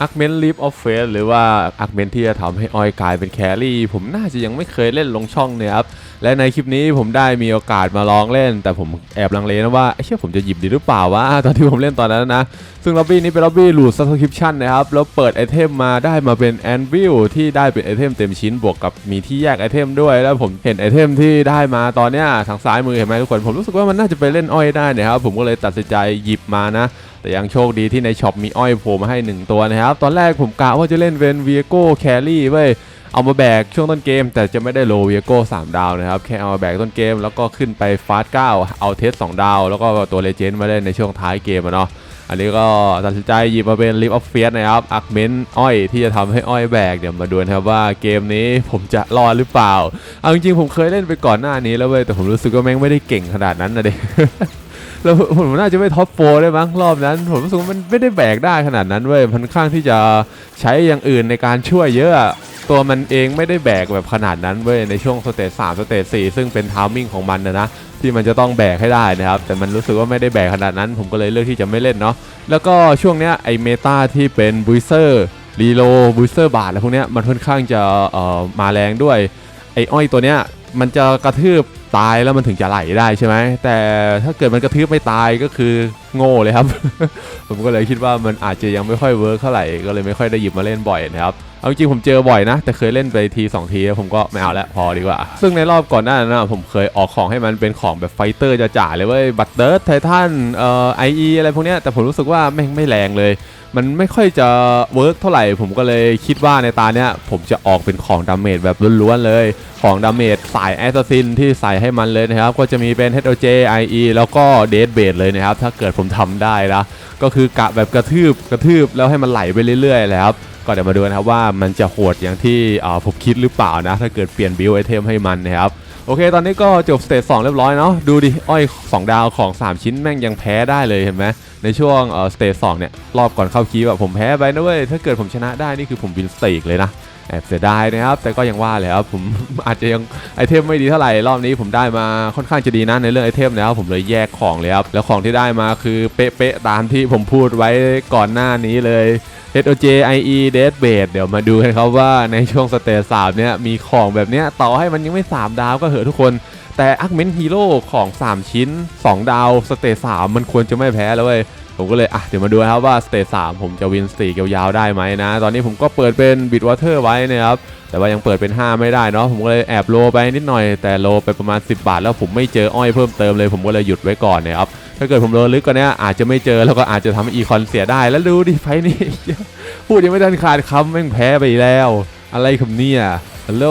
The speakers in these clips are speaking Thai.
อาร์คเมนลีฟออฟเฟสหรือว่าอาร์คเมนที่จะทำให้ออยกลายเป็นแครี่ผมน่าจะยังไม่เคยเล่นลงช่องเนี่ยครับ และในคลิปนี้ผมได้มีโอกาสมาลองเล่น แต่ผมแอบลังเลนะว่าเชื่อผมจะหยิบดีหรือเปล่าวะตอนที่ผมเล่นตอนนั้นนะ ซึ่งล็อบบี้นี้เป็นล็อบบี้หลูดซับสคริปชันนะครับ แล้วเปิดไอเทมมาได้มาเป็นแอนวิลที่ได้เป็นไอเทมเต็มชิ้นบวกกับมีที่แยกไอเทมด้วย แล้วผมเห็นไอเทมที่ได้มาตอนเนี้ยทางซ้ายมือเห็นไหมทุกคนผมรู้สึกว่ามันน่าจะไปเล่นอ้อยได้นะครับผมก็เลยตัดสินใจหยิบมานะแต่ยังโชคดีที่ในช็อปมีอ้อยโผล่มาให้ 1 ตัวนะครับ ตอนแรกผมกะว่าจะเล่นเป็นเวียโก้แครี่เว้ย เอามาแบกช่วงต้นเกม แต่จะไม่ได้โลเวียโก้3ดาวนะครับ แค่เอามาแบกต้นเกม แล้วก็ขึ้นไปฟาส9เอาเทส2ดาว แล้วก็ตัวเลเจนด์มาเล่นในช่วงท้ายเกมเนาะอันนี้ก็ตัดสินใจหยิบมาเป็นลิฟออฟเฟียสนะครับอักเมนอ้อยที่จะทำให้อ้อยแบกเดี๋ยวมาดูนะครับว่าเกมนี้ผมจะรอดหรือเปล่า เอาจริงๆผมเคยเล่นไปก่อนหน้านี้แล้วเว้ยแต่ผมรู้สึกว่าแม่งไม่ได้เก่งขนาดนั้นนะเด็แล้วผมน่าจะไม่ท็อปโฟได้มั้งรอบนั้น ผมรู้สึกว่ามันไม่ได้แบกได้ขนาดนั้นเว้ยมันค่อนข้างที่จะใช้อย่างอื่นในการช่วยเยอะ ตัวมันเองไม่ได้แบกแบบขนาดนั้นเว้ยในช่วงสเตจสามสเตจสี่ซึ่งเป็นทามมิ่งของมันนะนะที่มันจะต้องแบกให้ได้นะครับ แต่มันรู้สึกว่าไม่ได้แบกขนาดนั้น ผมก็เลยเลือกที่จะไม่เล่นเนาะแล้วก็ช่วงเนี้ยไอเมตาที่เป็นบูสเซอร์รีโลบูสเซอร์บาทอะไรพวกเนี้ยมันค่อนข้างจะเอ่อมาแรงด้วยไออ้อยตัวเนี้ยมันจะกระทืบตายแล้วมันถึงจะไหลได้ใช่ไหมแต่ถ้าเกิดมันกระทืบไม่ตายก็คือโง่เลยครับ ผมก็เลยคิดว่ามันอาจจะยังไม่ค่อยเวิร์กเท่าไหร่ก็เลยไม่ค่อยได้หยิบมาเล่นบ่อยนะครับ เอาจริงผมเจอบ่อยนะ แต่เคยเล่นไปทีสองทีแล้วผมก็ไม่เอาแล้วพอดีกว่า ซึ่งในรอบก่อนหน้านั้นผมเคยออกของให้มันเป็นของแบบไฟเตอร์จะจ่าเลยเว้ยบัตเตอร์ไททันเอ่อไออะไรพวกเนี้ยแต่ผมรู้สึกว่าแม่งไม่แรงเลย มันไม่ค่อยจะเวิร์กเท่าไหร่ ผมก็เลยคิดว่าในตาเนี้ยผมจะออกเป็นของดาเมจแบบล้วนๆเลย ของดาเมจสายแอสซินที่ใส่ให้มันเลยนะครับ ก็จะมีเป็น HOJ IE แล้วก็เดดเบดเลยนะครับ ถ้าเกิดผมทำได้นะก็คือกะแบบกระทืบกระทืบแล้วให้มันไหลไปเรื่อยๆเลยครับ ก็เดี๋ยวมาดูนะครับว่ามันจะโหดอย่างที่ผมคิดหรือเปล่านะ ถ้าเกิดเปลี่ยนบิลไอเทมให้มันนะครับโอเค ตอนนี้ก็จบสเตจ2เรียบร้อยเนาะดูดิ อ้อย 2 ดาวของ 3 ชิ้นแม่งยังแพ้ได้เลยเห็นไหมในช่วงเออสเตจ2เนี่ยรอบก่อนเข้าคีแบบผมแพ้ไปนะเว้ย ถ้าเกิดผมชนะได้นี่คือผมวินสเตกเลยนะแอบเสียดายนะครับ แต่ก็ยังว่าเลยครับผมอาจจะยังไอเทมไม่ดีเท่าไหร่รอบนี้ผมได้มาค่อนข้างจะดีนะในเรื่องไอเทมนะครับผมเลยแยกของเลยครับแล้วของที่ได้มาคือเป๊ะๆตามที่ผมพูดไว้ก่อนหน้านี้เลย HOJ IE Dead b a s e เดี๋ยวมาดูกันครับว่าในช่วงสเตจ3เนี่ยมีของแบบเนี้ยต่อให้มันยังไม่ 3 ดาวก็เหอะทุกคน แต่อักเมนฮีโร่ของ 3 ชิ้น 2 ดาวสเตจ3มันควรจะไม่แพ้แล้วเว้ยผมก็เลยอะเดี๋ยวมาดูนะครับว่าสเตจ3ผมจะวินสตีกยาวๆได้ไหมนะ ตอนนี้ผมก็เปิดเป็นบิดวอเตอร์ไว้นะครับแต่ว่ายังเปิดเป็น 5 ไม่ได้เนาะผมก็เลยแอบโลไปนิดหน่อยแต่โลไปประมาณ 10 บาท แล้วผมไม่เจออ้อยเพิ่มเติมเลยผมก็เลยหยุดไว้ก่อนนะครับ ถ้าเกิดผมโลลึกกว่านี้อาจจะไม่เจอแล้วก็อาจจะทำอีคอนเสียได้แล้วดูดิไฟนี่พูดยังไม่ทันขาดคำแม่งแพ้ไปแล้ว อะไรคำเนี่ยฮัลโหล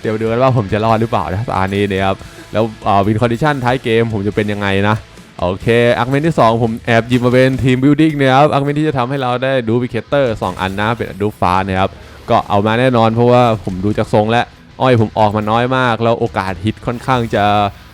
เดี๋ยวดูกันว่าผมจะรอดหรือเปล่านะตอนนี้นะครับแล้ววินคอนดิชันท้ายเกมผมจะเป็นยังไงนะโอเคอักเมนที่ 2 ผมแอบหยิบมาเป็นทีมบิลดิ้งนะครับอักเมนที่จะทำให้เราได้ดูวิเคเตอร์2อันนะเป็นดูฟ้านะครับก็เอามาแน่นอนเพราะว่าผมดูจากทรงและอ้อยผมออกมาน้อยมาก แล้วโอกาสฮิตค่อนข้างจะ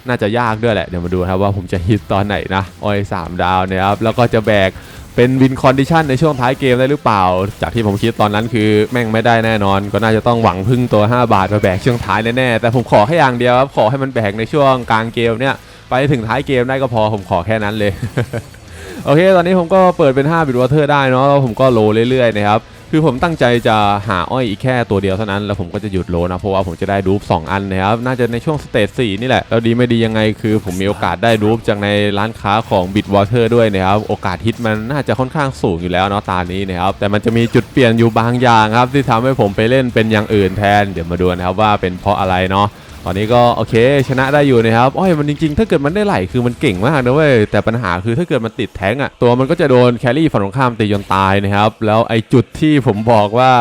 น่าจะยากด้วยแหละ เดี๋ยวมาดูครับว่าผมจะฮิตตอนไหนนะอ้อย3ดาวนะครับ แล้วก็จะแบกเป็นวินคอนดิชันในช่วงท้ายเกมได้หรือเปล่า จากที่ผมคิดตอนนั้นคือแม่งไม่ได้แน่นอน ก็น่าจะต้องหวังพึ่งตัว 5 บาทมาแบกช่วงท้ายแน่ๆแต่ผมขอแค่อย่างเดียวครับขอให้มันแบกในช่วงกลางเกมเนี่ยไปถึงท้ายเกมได้ก็พอผมขอแค่นั้นเลยโอเค ตอนนี้ผมก็เปิดเป็น5บิตวอเตอร์ได้เนาะแล้วผมก็โลเรื่อยๆนะครับ คือผมตั้งใจจะหาอ้อยอีกแค่ตัวเดียวเท่านั้น แล้วผมก็จะหยุดโลนะ เพราะว่าผมจะได้รูป2อันนะครับ น่าจะในช่วงสเตจ4นี่แหละ แล้วดีไม่ดียังไงคือผมมีโอกาสได้รูปจากในร้านค้าของ Bitwater ด้วยนะครับ โอกาสฮิตมันน่าจะค่อนข้างสูงอยู่แล้วเนาะตานี้นะครับ แต่มันจะมีจุดเปลี่ยนอยู่บางอย่างครับ ที่ทำให้ผมไปเล่นเป็นอย่างอื่นแทน เดี๋ยวมาดูนะครับว่าเป็นเพราะอะไรเนาะ ตอนนี้ก็โอเคชนะได้อยู่นะครับอ้อยมันจริงๆ ถ้าเกิดมันได้ไหลคือมันเก่งมากนะเว้ยแต่ปัญหาคือถ้าเกิดมันติดแท้งอะตัวมันก็จะโดนแครี่ฝั่งตรงข้ามตีจนตายนะครับแล้วไอ้จุดที่ผมบอกว่า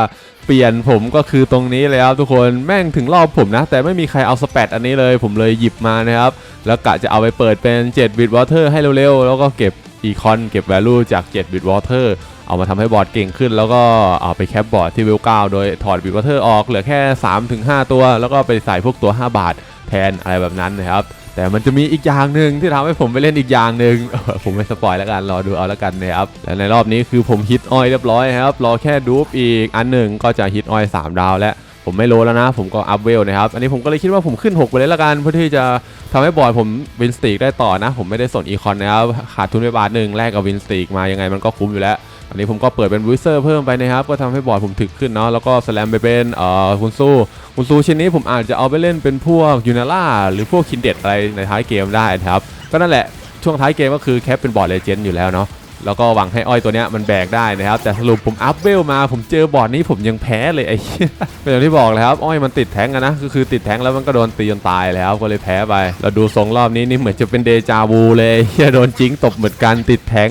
เปลี่ยนผมก็คือตรงนี้เลยครับทุกคนแม่งถึงรอบผมนะ แต่ไม่มีใครเอาสเปดอันนี้เลย ผมเลยหยิบมานะครับ แล้วกะจะเอาไปเปิดเป็น7 bit water ให้เร็วๆ แล้วก็เก็บอีคอนเก็บ value จาก7 bit water เอามาทำให้บอร์ดเก่งขึ้น แล้วก็เอาไปแคปบอร์ดที่วิว9โดยถอดบิวเตอร์ออกเหลือแค่ 3-5 ตัว แล้วก็ไปใส่พวกตัว 5 บาทแทนอะไรแบบนั้นนะครับแต่มันจะมีอีกอย่างหนึ่งที่ทำให้ผมไปเล่นอีกอย่างหนึ่งผมไม่สปอยแล้วกันรอดูเอาแล้วกันนะครับและในรอบนี้คือผมฮิตออยเรียบร้อยครับรอแค่ดูปอีกอันหนึ่งก็จะฮิตออย 3 ดาวแล้วผมไม่โลแล้วนะ ผมก็อัพเวลนะครับ อันนี้ผมก็เลยคิดว่าผมขึ้น 6 ไปเลยละกันเพื่อที่จะทำให้บอร์ดผมวินสตีกได้ต่อนะ ผมไม่ได้สนอีคอนนะครับขาดทุนไปบาทหนึ่งแลกกับวินสตีกมายังไงมันก็คุ้มอยู่แล้ว อันนี้ผมก็เปิดเป็นวิเซอร์เพิ่มไปนะครับ ก็ทำให้บอร์ดผมถึกขึ้นเนาะแล้วก็สแลมไปเป็นเอ่อคุณสู้คุณสู้ชิ้นนี้ผมอาจจะเอาไปเล่นเป็นพวกยูนาล่าหรือพวกคินเด็ดอะไรในท้ายเกมได้นะครับก็นั่นแหละช่วงท้ายเกมก็คือแคปเป็นบอร์ดเลเจนด์อยู่แล้วเนาะแล้วก็หวังให้อ้อยตัวเนี้ยมันแบกได้นะครับ แต่สรุปผมอัพเวลมาผมเจอบอร์ดนี้ผมยังแพ้เลยไอ้เป็นอย่างที่บอกเลยครับ อ้อยมันติดแทงก์อะนะก็คือติดแทงแล้วมันก็โดนตีจนตายแล้วก็เลยแพ้ไปเราดูทรงรอบนี้นี่เหมือนจะเป็นเดจาวูเลยเฮียโดนจิงตบเหมือนกันติดแทง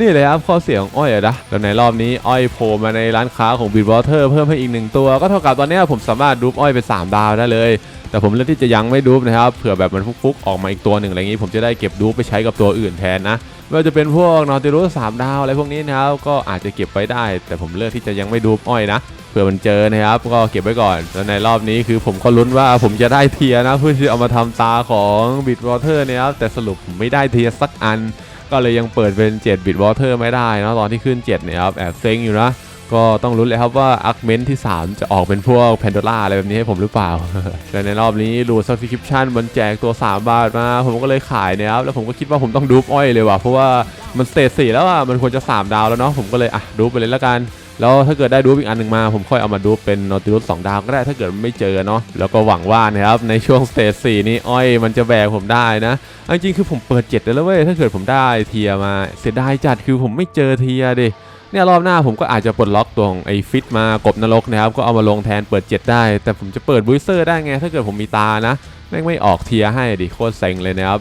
นี่เลยครับข้อเสียงอ้อยนะแล้วในรอบนี้อ้อยโผล่มาในร้านค้าของบิดวอเตอร์เพิ่มให้อีกหนึ่งตัว ก็เท่ากับตอนนี้ผมสามารถดูปอ้อยเป็นสามดาวได้เลย แต่ผมเลือกที่จะยังไม่ดูปนะครับเผื่อแบบมันฟุกๆออกมาอีกตัวหนึ่งอะไรอย่างนี้ ผมจะได้เก็บดูปไปใช้กับตัวอื่นแทนนะไม่ว่าจะเป็นพวกนอติรุสสามดาวอะไรพวกนี้นะครับก็อาจจะเก็บไว้ได้ แต่ผมเลือกที่จะยังไม่ดูปอ้อยนะเผื่อมันเจอนะครับก็เก็บไว้ก่อน แล้วในรอบนี้คือผมก็ลุ้นว่าผมจะได้เทียนะเพื่อที่เอามาทำตาของบิดวอเตอร์นะครับแต่สรุปผมไม่ได้เทียสักอัน ก็เลยยังเปิดเป็น7บิดวอเตอร์ไม่ได้นะตอนที่ขึ้น 7 เนี่ยครับแอบเซ็งอยู่นะ ก็ต้องลุ้นเลยครับว่าอาร์คเมนที่ 3 จะออกเป็นพวกแพนโดล่าอะไรแบบนี้ให้ผมหรือเปล่า แต่ในรอบนี้รูซับสคริปชันมันแจกตัว 3 บาทมา ผมก็เลยขายนะครับ แล้วผมก็คิดว่าผมต้องดูปอ้อยเลยว่ะเพราะว่ามันสเตจสี่แล้วอะมันควรจะ 3 ดาวแล้วเนาะผมก็เลยอะดูไปเลยละกัน แล้วถ้าเกิดได้ดูอีกอันหนึ่งมา ผมค่อยเอามาดูเป็นนอติลุส2ดาวก็ได้ถ้าเกิดไม่เจอเนาะแล้วก็หวังว่านะครับในช่วงสเตจสี่นี้อ้อยมันจะแบกผมได้นะจริงๆคือผมเปิด7แล้วเว้ยถ้าเกิดผมได้เทียมาเสียดายจัดคือผมไม่เจอเทียดิเนี่ยรอบหน้าผมก็อาจจะปลดล็อกตัวของไอ้ฟิตมากบนรกนะครับก็เอามาลงแทนเปิด 7 ได้ แต่ผมจะเปิดบูสเตอร์ได้ไง ถ้าเกิดผมมีตานะแม่งไม่ออกเทียให้ดิโคตรเซ็งเลยนะครับ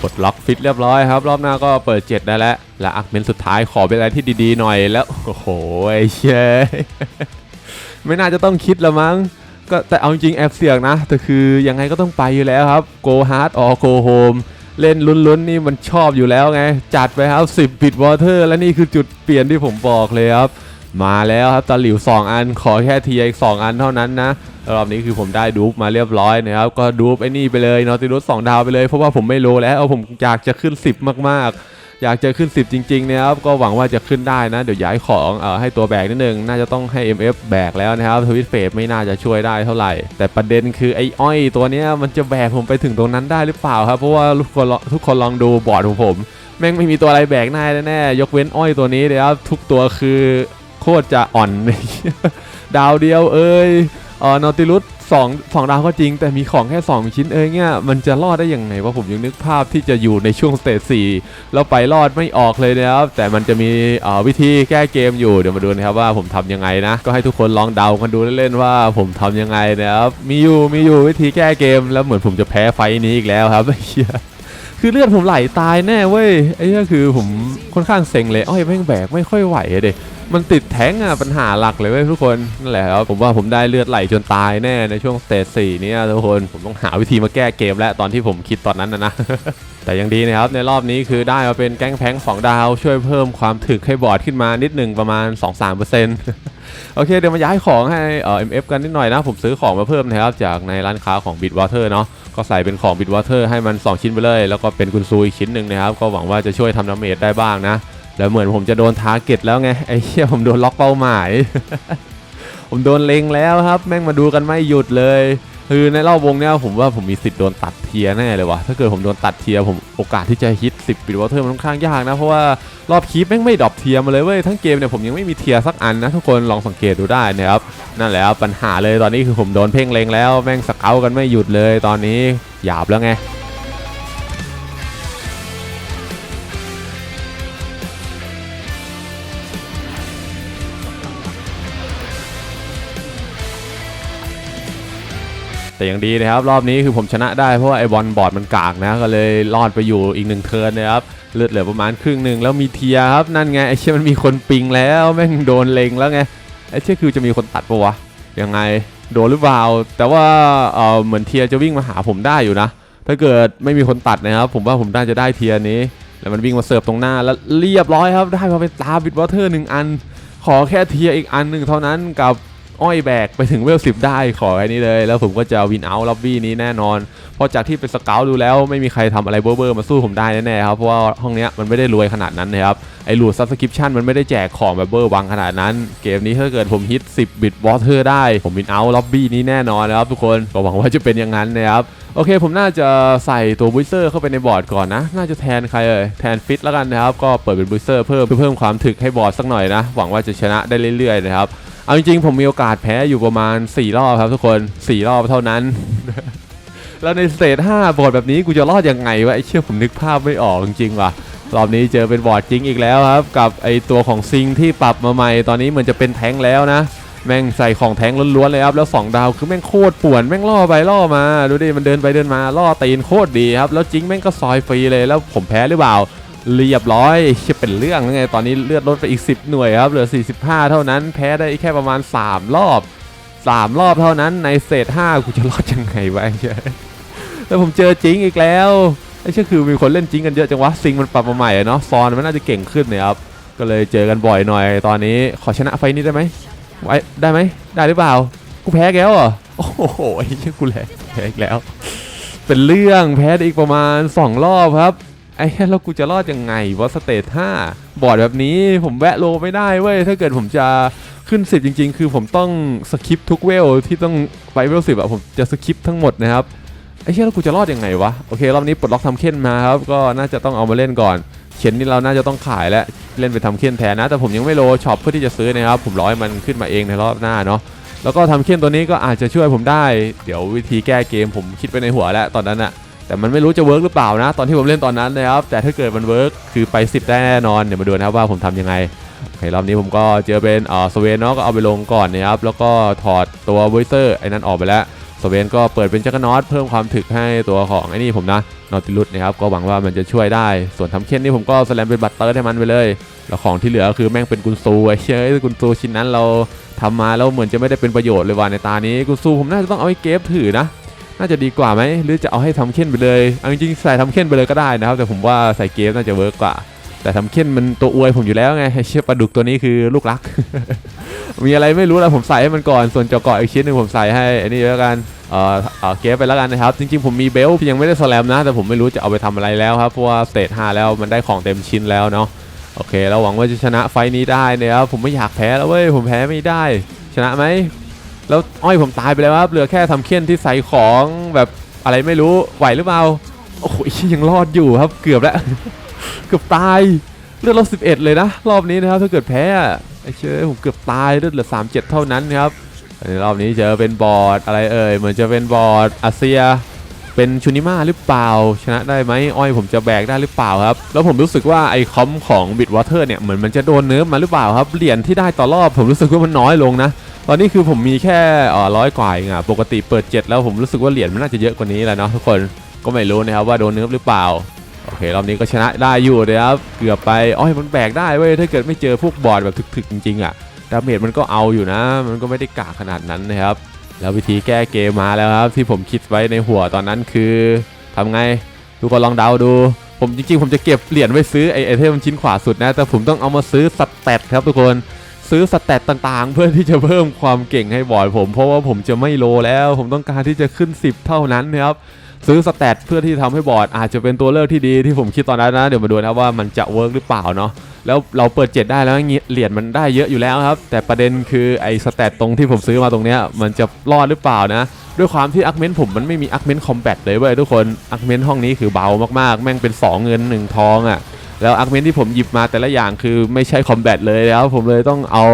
ปลดล็อกฟิตเรียบร้อยครับ รอบหน้าก็เปิด 7 ได้แล้ว และอักเมนสุดท้ายขอเป็นอะไรที่ดีๆหน่อยแล้ว โอ้โหไอ้เชยไม่น่าจะต้องคิดละมั้ง ก็แต่เอาจริงแอบเสี่ยงนะ แต่คือยังไงก็ต้องไปอยู่แล้วครับ go hard or go home เล่นลุ้นๆนี่มันชอบอยู่แล้วไง จัดไปครับ 10 bit water และนี่คือจุดเปลี่ยนที่ผมบอกเลยครับ มาแล้วครับตะหลิว 2 อันขอแค่เทียอีก2อันเท่านั้นนะรอบนี้คือผมได้ดูปมาเรียบร้อยนะครับก็ดูปไอ้นี่ไปเลยนอติรุส2ดาวไปเลยเพราะว่าผมไม่รู้แล้วผมอยากจะขึ้น 10 มากๆ อยากจะขึ้น 10 จริงๆนะครับก็หวังว่าจะขึ้นได้นะ เดี๋ยวย้ายของเอ่อให้ตัวแบกนิดนึง น่าจะต้องให้ MF แบกแล้วนะครับทวิตเฟสไม่น่าจะช่วยได้เท่าไหร่ แต่ประเด็นคือไอ้อ้อยตัวเนี้ยมันจะแบกผมไปถึงตรงนั้นได้หรือเปล่าครับเพราะว่าทุกคนทุกคนลองดูบอร์ดของผมแม่งไม่มีตัวอะไรแบกได้แน่ๆยกเว้นอ้อยตัวนี้เลยครับทุกตัวคือ ตรจะอ่อน ดาวเดียวเอ้ยเออนอติลุสสองสองดาวก็จริง แต่มีของแค่ 2 ชิ้นเอ้ยเนี่ยมันจะรอดได้ยังไงวะผมยังนึกภาพที่จะอยู่ในช่วงสเตจสี่แล้วไปรอดไม่ออกเลยนะครับ แต่มันจะมีวิธีแก้เกมอยู่เดี๋ยวมาดูนะครับว่าผมทำยังไงนะ ก็ให้ทุกคนลองเดากันดูเล่นๆว่าผมทำยังไงนะครับ มีอยู่มีอยู่วิธีแก้เกม แล้วเหมือนผมจะแพ้ไฟนี้อีกแล้วครับเหี้ยคือเลือดผมไหลตายแน่เว้ยไอ้เนี่ยคือผมค่อนข้างเซ็งเลยอ้อยแม่งแบกไม่ค่อยไหวเด็ มันติดแท้งอะปัญหาหลักเลยเว้ยทุกคนนั่นแหละครับผมว่าผมได้เลือดไหลจนตายแน่ในช่วงสเตจสี่เนี่ยทุกคนผมต้องหาวิธีมาแก้เกมแล้วตอนที่ผมคิดตอนนั้นนะนะแต่ยังดีนะครับในรอบนี้คือได้มาเป็นแก๊งแพง2ดาว ช่วยเพิ่มความถึกให้บอร์ดขึ้นมานิดหนึ่งประมาณ 2-3%โอเคเดี๋ยวมาย้ายของให้เอ่อ MF กันนิดหน่อยนะ ผมซื้อของมาเพิ่มนะครับ จากในร้านค้าของ Bitwater เนาะก็ใส่เป็นของ Bitwater ให้มัน 2 ชิ้นไปเลย แล้วก็เป็นกุนซูอีกชิ้นหนึ่งนะครับ ก็หวังว่าจะช่วยทำดาเมจได้บ้างนะ แล้วเหมือนผมจะโดนทาร์เก็ตแล้วไงไอ้เหี้ยผมโดนล็อกเป้าหมาย ผมโดนเล็งแล้วครับ แม่งมาดูกันไม่หยุดเลย คือในรอบวงเนี้ยผมว่าผมมีสิทธิ์โดนตัดเทียแน่เลยวะถ้าเกิดผมโดนตัดเทียผมโอกาสที่จะฮิต10ปิดวอเตอร์มันค่อนข้างยากนะเพราะว่ารอบคีปแม่งไม่ดรอปเทียมาเลยเว้ยทั้งเกมเนี่ยผมยังไม่มีเทียสักอันนะทุกคนลองสังเกตดูได้นะครับนั่นแหละปัญหาเลยตอนนี้คือผมโดนเพ่งเล็งแล้วแม่งสเกากันไม่หยุดเลยตอนนี้หยาบแล้วไง แต่อยังดีนะครับรอบนี้คือผมชนะได้เพราะว่าไอ้บอลบอร์ดมันกากนะก็เลยรอดไปอยู่อีกหนึ่งเทิร์นนะครับเลือดเหลือประมาณครึ่งหนึ่งแล้วมีเทียครับนั่นไงไอ้เชี่ยมันมีคนปิงแล้วแม่งโดนเลงแล้วไงไอ้เชี่ยคือจะมีคนตัดปะวะยังไงโดนหรือเปล่าแต่ว่าเออเหมือนเทียจะวิ่งมาหาผมได้อยู่นะ ถ้าเกิดไม่มีคนตัดนะครับ ผมว่าผมน่าจะได้เทียนี้ แล้วมันวิ่งมาเสิร์ฟตรงหน้าแล้วเรียบร้อยครับได้มาเป็นตาบิดวอเตอร์หนึ่งอัน ขอแค่เทียอีกอันหนึ่งเท่านั้นกับ อ้อยแบกไปถึงเวลสิบได้ขอแค่นี้เลย แล้วผมก็จะวินเอาล็อบบี้นี้แน่นอน เพราะจากที่ไปสเกลดูแล้วไม่มีใครทำอะไรเบอร์เบอร์มาสู้ผมได้แน่ๆครับ เพราะว่าห้องเนี้ยมันไม่ได้รวยขนาดนั้นนะครับ ไอ้หลูดซับสคริปชั่นมันไม่ได้แจกของแบบเบอร์วังขนาดนั้น เกมนี้ถ้าเกิดผมฮิต 10 บิตวอเตอร์ได้ ผมวินเอาล็อบบี้นี้แน่นอนนะครับทุกคนก็หวังว่าจะเป็นอย่างนั้นนะครับโอเค ผมน่าจะใส่ตัวบูสเตอร์เข้าไปในบอร์ดก่อนนะ น่าจะแทนใครเอ่ยแทนฟิตแล้วกันนะครับก็เปิดเป็นบูสเตอร์เพิ่มเพื่อเพิ่มความถึกให้บอร์ดสักหน่อยนะ หวังว่าจะชนะได้เรื่อยๆนะครับ เอาจริงๆผมมีโอกาสแพ้อยู่ประมาณ 4 รอบครับทุกคน 4 รอบเท่านั้น แล้วในสเตจ5บอร์ดแบบนี้กูจะรอดยังไงวะไอ้เชื่อผมนึกภาพไม่ออกจริงๆว่ะรอบนี้เจอเป็นบอร์ดจริงอีกแล้วครับ กับไอตัวของซิงที่ปรับมาใหม่ตอนนี้เหมือนจะเป็นแท้งแล้วนะ แม่งใส่ของแท้งล้วนๆเลยครับแล้ว2ดาวคือแม่งโคตรป่วนแม่งล่อไปล่อมาดูดิมันเดินไปเดินมาล่อตีนโคตรดีครับแล้วจริงแม่งก็ซอยฟรีเลยแล้วผมแพ้หรือเปล่า เรียบร้อยจะเป็นเรื่องยังไง ตอนนี้เลือดลดไปอีก 10 หน่วยครับ เหลือ 45 เท่านั้น แพ้ได้แค่ประมาณ 3 รอบ 3 รอบเท่านั้นในเศษ 5 กูจะรอดยังไงวะไอ้เหี้ยแล้วผมเจอจริงอีกแล้วไอ้เชื่อคือมีคนเล่นจริงกันเยอะจังวะซิงมันปรับมาใหม่อะเนาะซอนมันน่าจะเก่งขึ้นเนี่ยครับ ก็เลยเจอกันบ่อยหน่อย ตอนนี้ขอชนะไฟนี้ได้ไหมไว้ได้ไหมได้หรือเปล่า กูแพ้แล้วเหรอโอ้โหไอ้เหี้ยกูแพ้แพ้อีกแล้ว เป็นเรื่องแพ้ได้อีกประมาณ 2 รอบครับ ไอ้แล้วกูจะรอดยังไงวะสเตจ5บอร์ดแบบนี้ผมแวะโลไม่ได้เว้ยถ้าเกิดผมจะขึ้น 10 จริง ๆ คือผมต้องสคิปทุกเวลที่ต้องไปเวล10อะผมจะสคิปทั้งหมดนะครับไอ้เหี้ยแล้วกูจะรอดยังไงวะโอเครอบนี้ปลดล็อกทำเค้นมาครับก็น่าจะต้องเอามาเล่นก่อนเข็นนี่เราน่าจะต้องขายแล้วเล่นไปทำเค้นแทนนะ แต่ผมยังไม่โลช็อปเพื่อที่จะซื้อนะครับผมรอให้มันขึ้นมาเองในรอบหน้าเนาะแล้วก็ทำเค้นตัวนี้ก็อาจจะช่วยผมได้ เดี๋ยววิธีแก้เกมผมคิดไปในหัวแล้วตอนนั้นอะ แต่มันไม่รู้จะเวิร์กหรือเปล่านะ ตอนที่ผมเล่นตอนนั้นนะครับ แต่ถ้าเกิดมันเวิร์กคือไป 10 ได้แน่นอน เดี๋ยวมาดูนะครับว่าผมทำยังไงโอเครอบนี้ผมก็เจอเป็นอ่อสเวนเนาะก็เอาไปลงก่อนนะครับ แล้วก็ถอดตัวเวเซอร์ไอ้นั้นออกไปแล้วสเวนก็เปิดเป็นจักรนอตเพิ่มความถึกให้ตัวของไอ้นี่ผมนะนอติลุสนะครับก็หวังว่ามันจะช่วยได้ ส่วนทำเค้นนี่ผมก็สแลมเป็นบัตเตอร์ให้มันไปเลย แล้วของที่เหลือคือแม่งเป็นกุนซูไอ้เชยกุนซูชิ้นนั้นเราทำมาแล้วเหมือนจะไม่ได้เป็นประโยชน์เลยว่ะในตานี้กุนซูผมน่าจะต้องเอาให้เกฟถือนะ น่าจะดีกว่าไหมหรือจะเอาให้ทำเค้นไปเลยเอาจริงใส่ทำเค้นไปเลยก็ได้นะครับ แต่ผมว่าใส่เกฟน่าจะเวิร์กกว่า แต่ทำเค้นมันตัวอวยผมอยู่แล้วไงเชื่อปลาดุกตัวนี้คือลูกรัก มีอะไรไม่รู้แล้วผมใส่ให้มันก่อนส่วนเจาะเกาะอีกชิ้นหนึ่งผมใส่ให้ไอ้นี่แล้วกันเอ่อเอ่อเกฟไปแล้วกันนะครับ จริงๆผมมีเบลต์ยังไม่ได้สแลมนะ แต่ผมไม่รู้จะเอาไปทำอะไรแล้วครับเพราะว่าสเตจ5แล้วมันได้ของเต็มชิ้นแล้วเนาะโอเคเราหวังว่าจะชนะไฟต์นี้ได้นะครับผมไม่อยากแพ้แล้วเว้ยผมแพ้ไม่ได้ ชนะไหม แล้วอ้อยผมตายไปแล้วครับเหลือแค่ทำเค้นที่ใส่ของแบบอะไรไม่รู้ไหวหรือเปล่าโอ้โหยังรอดอยู่ครับเกือบแล้ว เกือบตายเลือดลด11 เลยนะ รอบนี้นะครับถ้าเกิดแพ้อะไอ้เชื่อผมเกือบตายเลือดเหลือ37 เท่านั้นนะครับในรอบนี้เจอเป็นบอร์ดอะไรเอ่ยเหมือนจะเป็นบอร์ดอาเซีย เป็นชูนิมาหรือเปล่า ชนะได้ไหมอ้อยผมจะแบกได้หรือเปล่าครับ แล้วผมรู้สึกว่าไอคอมของบิดวอเตอร์เนี่ยเหมือนมันจะโดนเนิร์ฟมาหรือเปล่าครับเหรียญที่ได้ต่อรอบผมรู้สึกว่ามันน้อยลงนะ ตอนนี้คือผมมีแค่ร้อยกว่าเองอะปกติเปิด 7 แล้วผมรู้สึกว่าเหรียญมันน่าจะเยอะกว่านี้แหละเนาะทุกคนก็ไม่รู้นะครับว่าโดนเนิร์ฟหรือเปล่าโอเครอบนี้ก็ชนะได้อยู่เลยครับเกือบไปอ้อยมันแบกได้เว้ยถ้าเกิดไม่เจอพวกบอดแบบถึกๆจริงๆอะดาเมจมันก็เอาอยู่นะ มันก็ไม่ได้กากขนาดนั้นนะครับแล้ววิธีแก้เกมมาแล้วครับที่ผมคิดไว้ในหัวตอนนั้นคือทำไงทุกคนลองเดาดู ผมจริงๆ ผมจะเก็บเหรียญไว้ซื้อไอไอเทมชิ้นขวาสุดนะ แต่ผมต้องเอามาซื้อสแตทครับทุกคน ซื้อสแตทต่างๆ เพื่อที่จะเพิ่มความเก่งให้บอร์ดผม เพราะว่าผมจะไม่โลแล้ว ผมต้องการที่จะขึ้น 10 เท่านั้นนะครับซื้อสแตทเพื่อที่ทำให้บอร์ดอาจจะเป็นตัวเลือกที่ดีที่ผมคิดตอนนั้นนะ เดี๋ยวมาดูนะว่ามันจะเวิร์กหรือเปล่าเนาะแล้วเราเปิด7ได้แล้วเงี้ยเหรียญมันได้เยอะอยู่แล้วครับ แต่ประเด็นคือไอ้สแตทตรงที่ผมซื้อมาตรงเนี้ยมันจะรอดหรือเปล่านะ ด้วยความที่อักเมนผมมันไม่มีอักเมนคอมแบทเลยเว้ยทุกคนอักเมนห้องนี้คือเบามากๆ แม่งเป็น 2 เงิน 1 ทองอะ่ะ แล้วอักเมนที่ผมหยิบมาแต่ละอย่างคือไม่ใช่คอมแบทเลยแล้วผมเลยต้องเอา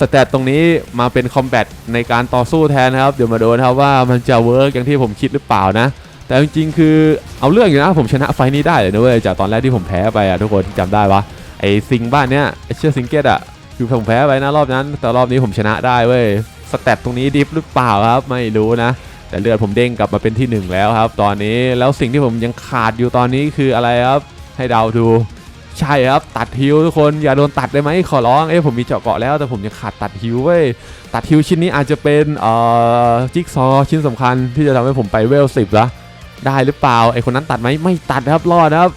สแตทตรงนี้มาเป็นคอมแบทในการต่อสู้แทนนะครับ เดี๋ยวมาดูนะครับว่ามันจะเวิร์กอย่างที่ผมคิดหรือเปล่านะ แต่จริงๆคือเอาเรื่องอยู่นะผมชนะไฟนี้ได้เลยนะเว้ยจากตอนแรกที่ผมแพ้ไปอะทุกคนจำได้ปะไอ้ซิงบ้านเนี้ยไอ้เชื่อซิงเกตอะคือผมแพ้ไปนะรอบนั้น แต่รอบนี้ผมชนะได้เว้ยสแตทตรงนี้ดิฟหรือเปล่าครับไม่รู้นะแต่เลือดผมเด้งกลับมาเป็นที่หนึ่งแล้วครับ ตอนนี้แล้วสิ่งที่ผมยังขาดอยู่ตอนนี้คืออะไรครับ ให้เดาดู ใช่ครับตัดฮิวทุกคนอย่าโดนตัดได้ไหมขอร้องเอ้ผมมีเจาะเกาะแล้วแต่ผมยังขาดตัดฮิวเว้ยตัดฮิวชิ้นนี้อาจจะเป็นเอ่อจิ๊กซอชิ้นสำคัญที่จะทำให้ผมไปเวลสิบละได้หรือเปล่าไอคนนั้นตัดไหมไม่ตัดครับรอดครับ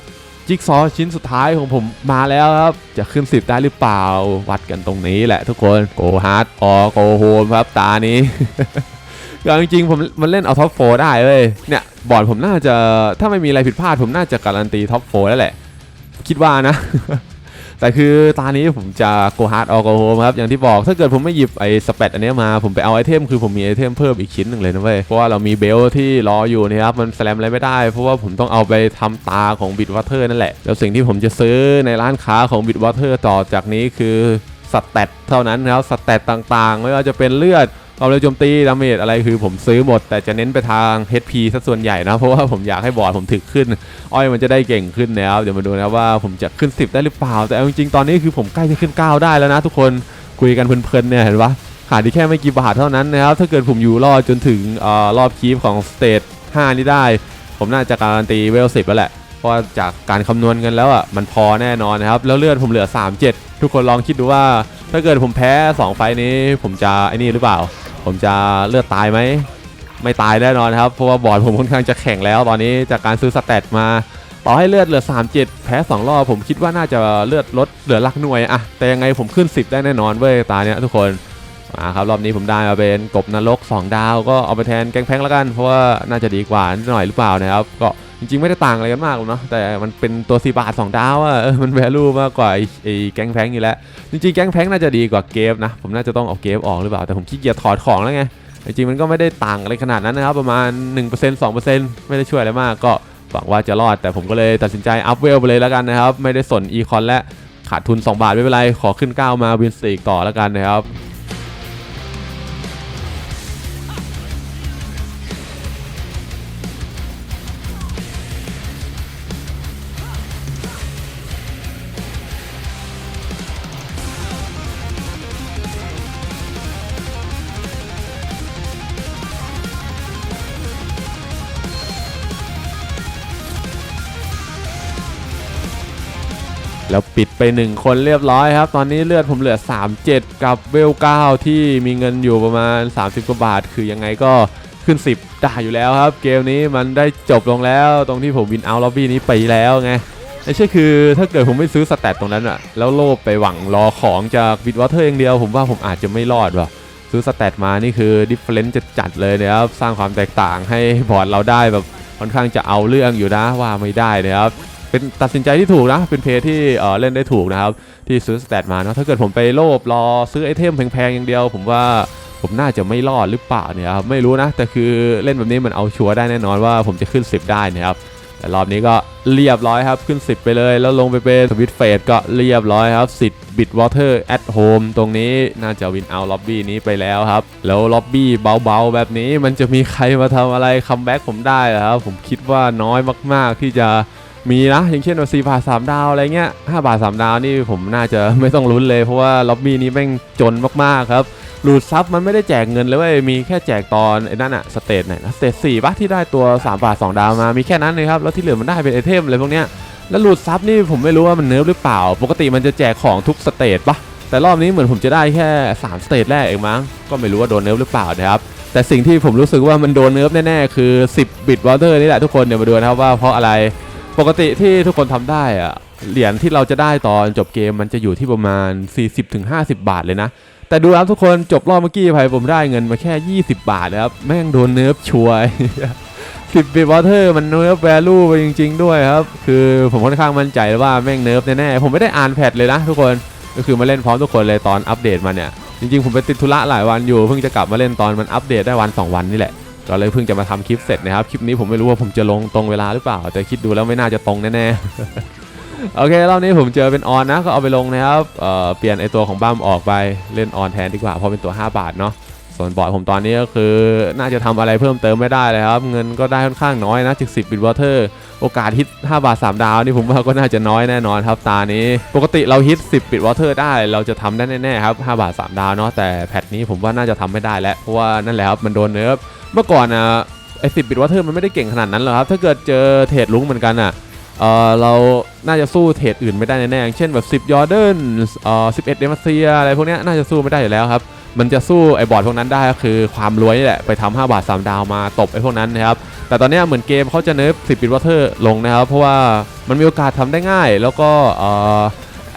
จิ๊กซอชิ้นสุดท้ายของผมมาแล้วครับ จะขึ้น 10 ได้หรือเปล่า วัดกันตรงนี้แหละทุกคนโกฮาร์ดออโกโฮมครับตานี้ก็จริงๆผมมันเล่นเอาท็อปโฟได้เลยเนี่ยบอร์ดผมน่าจะถ้าไม่มีอะไรผิดพลาดผมน่าจะการันตีท็อปโฟแล้วแหละ คิดว่านะ แต่คือตานี้ผมจะโกฮาร์ดออโกโฮมครับ อย่างที่บอกถ้าเกิดผมไม่หยิบไอ้สเปดอันเนี้ยมาผมไปเอาไอเทมคือผมมีไอเทมเพิ่มอีกชิ้นหนึ่งเลยนะเว้ย เพราะว่าเรามีเบลที่รออยู่นะครับ มันแสลมอะไรไม่ได้ เพราะว่าผมต้องเอาไปทำตาของบิดวอเตอร์นั่นแหละ แล้วสิ่งที่ผมจะซื้อในร้านค้าของบิดวอเตอร์ต่อจากนี้คือสเตตเท่านั้นนะครับสเตตต่างๆ ไม่ว่าจะเป็นเลือด เอาเลยโจมตีดาเมจอะไรคือผมซื้อหมด แต่จะเน้นไปทาง HP ซะส่วนใหญ่นะ เพราะว่าผมอยากให้บอร์ดผมถึกขึ้น อ้อยมันจะได้เก่งขึ้นนะครับ เดี๋ยวมาดูนะว่าผมจะขึ้น 10 ได้หรือเปล่า แต่เอาจริงๆ ตอนนี้คือผมใกล้จะขึ้น 9 ได้แล้วนะ ทุกคนคุยกันเพลินๆเนี่ยเห็นปะขาดที่แค่ไม่กี่บาทเท่านั้นนะครับถ้าเกิดผมอยู่รอดจนถึงอรอบคีฟของสเตจ5 นี่ได้ ผมน่าจะการันตีเวล10แล้วแหละเพราะจากการคำนวณกันแล้วอะมันพอแน่นอนนะครับแล้วเลือดผมเหลือ 37 ทุกคนลองคิดดูว่า ถ้าเกิดผมแพ้ 2 ไฟนี้ผมจะไอ้นี่หรือเปล่า ผมจะเลือดตายไหมไม่ตายแน่นอนครับ เพราะว่าบอร์ดผมค่อนข้างจะแข็งแล้วตอนนี้จากการซื้อสเตตมา ต่อให้เลือดเหลือ 37 แพ้ 2 รอบ ผมคิดว่าน่าจะเลือดลดเหลือลักหน่วยอะแต่ยังไงผมขึ้น 10 ได้แน่นอนเว้ยตาเนี้ยทุกคนมาครับรอบนี้ผมได้มาเป็นกบนรก 2 ดาว ก็เอาไปแทนแกงแพงแล้วกัน เพราะว่าน่าจะดีกว่านิดหน่อยหรือเปล่านะครับก็ จริงๆ ไม่ได้ต่างอะไรกันมากหรอกเนาะแต่มันเป็นตัว4บาท2ดาวอะเออมันแวลูมากกว่าไอ้แกงแพงอยู่แล้ว จริงๆ แกงแพงน่าจะดีกว่าเกฟนะ ผมน่าจะต้องเอาเกฟออกหรือเปล่า แต่ผมขี้เกียจถอดของแล้วไง จริงๆ มันก็ไม่ได้ต่างอะไรขนาดนั้นนะครับ ประมาณ 1% 2%ไม่ได้ช่วยอะไรมาก ก็หวังว่าจะรอด แต่ผมก็เลยตัดสินใจอัพเวลไปเลยแล้วกันนะครับ ไม่ได้สนอีคอนและขาดทุน 2 บาทไม่เป็นไร ขอขึ้น9มาวินสตีกต่อแล้วกันนะครับ แล้วปิดไป 1 คนเรียบร้อยครับ ตอนนี้เลือดผมเหลือ 37 กับเวล9ที่มีเงินอยู่ประมาณ 30 กว่าบาท คือยังไงก็ขึ้น 10ได้อยู่แล้วครับ เกมนี้มันได้จบลงแล้ว ตรงที่ผมวินเอาล็อบบี้นี้ไปแล้วไงไม่ใช่คือถ้าเกิดผมไม่ซื้อสแตตตรงนั้นอะแล้วโลภไปหวังรอของจากบิดวอเตอร์อย่างเดียว ผมว่าผมอาจจะไม่รอดว่ะซื้อสแตตมานี่คือดิฟเฟลนซ์จะจัดเลยนะครับสร้างความแตกต่างให้บอร์ดเราได้แบบค่อนข้างจะเอาเรื่องอยู่นะว่าไม่ได้นะครับ เป็นตัดสินใจที่ถูกนะ เป็นเพย์ที่เออเล่นได้ถูกนะครับ ที่ซื้อสแตทมาเนาะถ้าเกิดผมไปโลภรอซื้อไอเทมแพงๆอย่างเดียว ผมว่าผมน่าจะไม่รอดหรือเปล่าเนี่ยครับไม่รู้นะ แต่คือเล่นแบบนี้มันเอาชัวร์ได้แน่นอนว่าผมจะขึ้น 10 ได้นะครับแต่รอบนี้ก็เรียบร้อยครับขึ้น 10 ไปเลย แล้วลงไปเป็นสวิตเฟดก็เรียบร้อยครับสิทธิ์บิดวอเตอร์แอทโฮมตรงนี้น่าจะวินเอาล็อบบี้นี้ไปแล้วครับ แล้วล็อบบี้เบาๆ แบบนี้มันจะมีใครมาทำอะไรคัมแบ็กผมได้หรอครับผมคิดว่าน้อยมากๆที่จะ มีนะ อย่างเช่นว่า4บาท3ดาวอะไรเงี้ย5บาท3ดาวนี่ผมน่าจะไม่ต้องลุ้นเลยเพราะว่าล็อบบี้นี้แม่งจนมากๆครับรูดซับมันไม่ได้แจกเงินเลยเว้ยมีแค่แจกตอนไอ้นั่นอะสเตจไหนนะสเตจ4ปะที่ได้ตัว 3 บาท 2 ดาวมามีแค่นั้นเลยครับ แล้วที่เหลือมันได้เป็นไอเทมอะไรพวกเนี้ยแล้วรูดซับนี่ผมไม่รู้ว่ามันเนิร์ฟหรือเปล่า ปกติมันจะแจกของทุกสเตจปะแต่รอบนี้เหมือนผมจะได้แค่ 3 สเตจแรกเองมั้งก็ไม่รู้ว่าโดนเนิร์ฟหรือเปล่านะครับแต่สิ่งที่ผมรู้สึกว่ามันโดนเนิร์ฟแน่ๆคือ 10 บิตวอเตอร์นี่แหละทุกคนเดี๋ยวมาดูนะครับว่าเพราะอะไร ปกติที่ทุกคนทำได้อะเหรียญที่เราจะได้ตอนจบเกมมันจะอยู่ที่ประมาณ 40-50 บาทเลยนะ แต่ดูครับทุกคนจบรอบเมื่อกี้ไปผมได้เงินมาแค่ 20 บาทนะครับ แม่งโดนเนิร์ฟชัวร์สิบบิวอเตอร์มันเนิร์ฟแวลูไปจริง ๆ ด้วยครับ คือผมค่อนข้างมั่นใจว่าแม่งเนิร์ฟแน่ๆผมไม่ได้อ่านแพทเลยนะทุกคนก็คือมาเล่นพร้อมทุกคนเลยตอนอัปเดตมาเนี่ยจริงๆผมไปติดธุระหลายวันอยู่เพิ่งจะกลับมาเล่นตอนมันอัปเดตได้วัน 2 วันนี่แหละ ก็เลยเพิ่งจะมาทำคลิปเสร็จนะครับ คลิปนี้ผมไม่รู้ว่าผมจะลงตรงเวลาหรือเปล่า แต่คิดดูแล้วไม่น่าจะตรงแน่ๆ โอเครอบนี้ผมเจอเป็นออนนะ ก็เอาไปลงนะครับเเปลี่ยนไอตัวของบ้ามออกไปเล่นออนแทนดีกว่าเพราะเป็นตัว 5 บาทเนาะ ส่วนบอร์ดผมตอนนี้ก็คือน่าจะทำอะไรเพิ่มเติมไม่ได้เลยครับ เงินก็ได้ค่อนข้างน้อยนะจาก10บิตวอเตอร์โอกาสฮิต 5 บาท 3 ดาวนี่ผมว่าก็น่าจะน้อยแน่นอนครับตานี้ ปกติเราฮิต 10บิตวอเตอร์ได้ เราจะทำได้แน่ๆครับ 5 บาท 3 ดาวเนาะแต่แพทนี้ผมว่าน่าจะทำไม่ได้แล้วเพราะว่านั่นแหละครับมันโดนเนิร์ฟเมื่อก่อนนะไอ้สิบิตวอเตอร์มันไม่ได้เก่งขนาดนั้นหรอกครับถ้าเกิดเจอเทรดลุงเหมือนกันอะเออเราน่าจะสู้เทรดอื่นไม่ได้แน่ๆอย่างเช่นแบบ 10 ยอร์เดนเอ่อ11 เดมาเซียอะไรพวกนี้น่าจะสู้ไม่ได้อยู่แล้วครับ มันจะสู้ไอ้บอร์ดพวกนั้นได้ก็คือความรวยนี่แหละไปทำ5บาท 3 ดาวมาตบไอ้พวกนั้นนะครับแต่ตอนนี้เหมือนเกมเขาจะเนิร์ฟ10บิตวอเตอร์ลงนะครับ เพราะว่ามันมีโอกาสทำได้ง่าย แล้วก็เอ่อ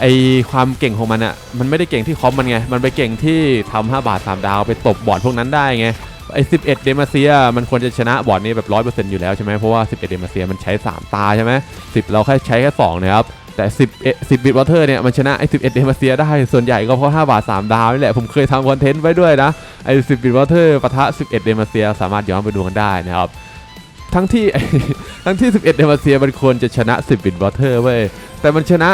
ไอความเก่งของมันอะมันไม่ได้เก่งที่คอมมันไง มันไปเก่งที่ทำ5บาท 3 ดาวไปตบบอร์ดพวกนั้นได้ไงไอ้11 เดมาเซีย มันควรจะชนะบอร์ดนี้แบบ 100%อยู่แล้วใช่ไหมเพราะว่า 11 เดมาเซียมันใช้ 3 ตาใช่ไหม10 เราแค่ใช้แค่2นะครับ แต่10เอ10บิตวอเตอร์เนี่ยมันชนะไอ้11เดมาเซียได้ส่วนใหญ่ก็เพราะ 5 บาท 3 ดาวนี่แหละ ผมเคยทำคอนเทนต์ไว้ด้วยนะ ไอ้10บิตวอเตอร์ปะทะ 11เดมาเซียสามารถย้อนไปดูกันได้นะครับ ทั้งที่ทั้งที่ 11เดมาเซียมันควรจะชนะ 10บิตวอเตอร์เว้ยแต่มันชนะ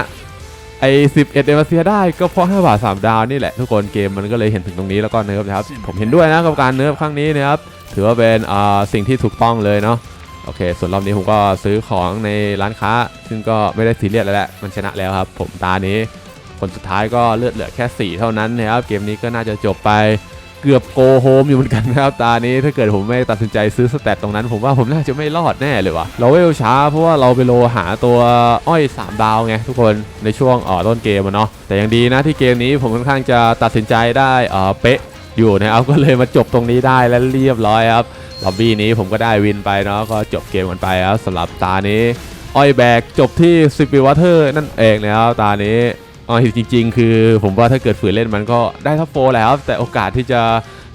ไอ้11เดมาเซียได้ก็เพราะ 5 บาท 3 ดาวนี่แหละ ทุกคนเกมมันก็เลยเห็นถึงตรงนี้แล้วก็เนิร์ฟนะครับผมเห็นด้วยนะกับการเนิร์ฟครั้งนี้นะครับถือว่าเป็นอ่าสิ่งที่ถูกต้องเลยเนาะ โอเค ส่วนรอบนี้ผมก็ซื้อของในร้านค้า ซึ่งก็ไม่ได้ซีเรียสแล้วแหละมันชนะแล้วครับ ผมตานี้คนสุดท้ายก็เลือดเหลือแค่ 4 เท่านั้นนะครับ เกมนี้ก็น่าจะจบไปเกือบโกโฮมอยู่เหมือนกันนะครับ ตานี้ถ้าเกิดผมไม่ตัดสินใจซื้อสแตตตรงนั้น ผมว่าผมน่าจะไม่รอดแน่เลยว่ะเราเวลช้าเพราะว่าเราไปโลหาตัวอ้อย 3 ดาวไงทุกคนในช่วงอ่อต้นเกมอะเนาะแต่ยังดีนะที่เกมนี้ผมค่อนข้างจะตัดสินใจได้เออเป๊ะอยู่นะครับก็เลยมาจบตรงนี้ได้และเรียบร้อยครับ ล็อบบี้นี้ผมก็ได้วินไปเนาะก็จบเกมกันไปครับสำหรับตานี้ อ้อยแบกจบที่ซิปิวอเตอร์นั่นเองนะครับตานี้อ๋อจริง ๆ คือผมว่าถ้าเกิดฝืนเล่นมันก็ได้ท็อปโฟแล้วแต่โอกาสที่จะ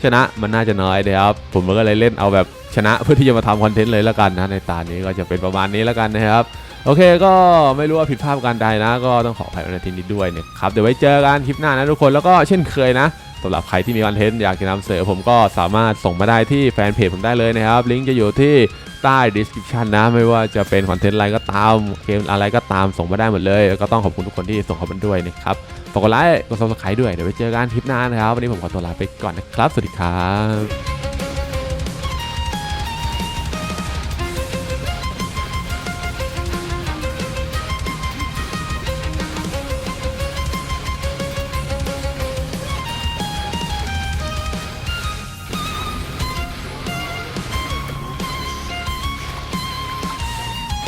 ชนะมันน่าจะน้อยนะครับผมก็เลยเล่นเอาแบบชนะเพื่อที่จะมาทำคอนเทนต์เลยแล้วกันนะในตานี้ก็จะเป็นประมาณนี้แล้วกันนะครับโอเคก็ไม่รู้ว่าผิดพลาดการใดนะ ก็ต้องขออภัยในทีนี้ด้วยนะครับเดี๋ยวไว้เจอกันคลิปหน้านะทุกคนแล้วก็เช่นเคยนะ สำหรับใครที่มีคอนเทนต์อยากจะนำเสนอผมก็สามารถส่งมาได้ที่แฟนเพจผมได้เลยนะครับ ลิงก์จะอยู่ที่ใต้ description นะ ไม่ว่าจะเป็นคอนเทนต์อะไรก็ตาม เกมอะไรก็ตามส่งมาได้หมดเลย แล้วก็ต้องขอบคุณทุกคนที่ส่งเข้ามาด้วยนะครับฝากกดไลค์กดซับสไครต์ด้วยเดี๋ยวไปเจอกันคลิปหน้านะครับ วันนี้ผมขอตัวลาไปก่อนนะครับ สวัสดีครับ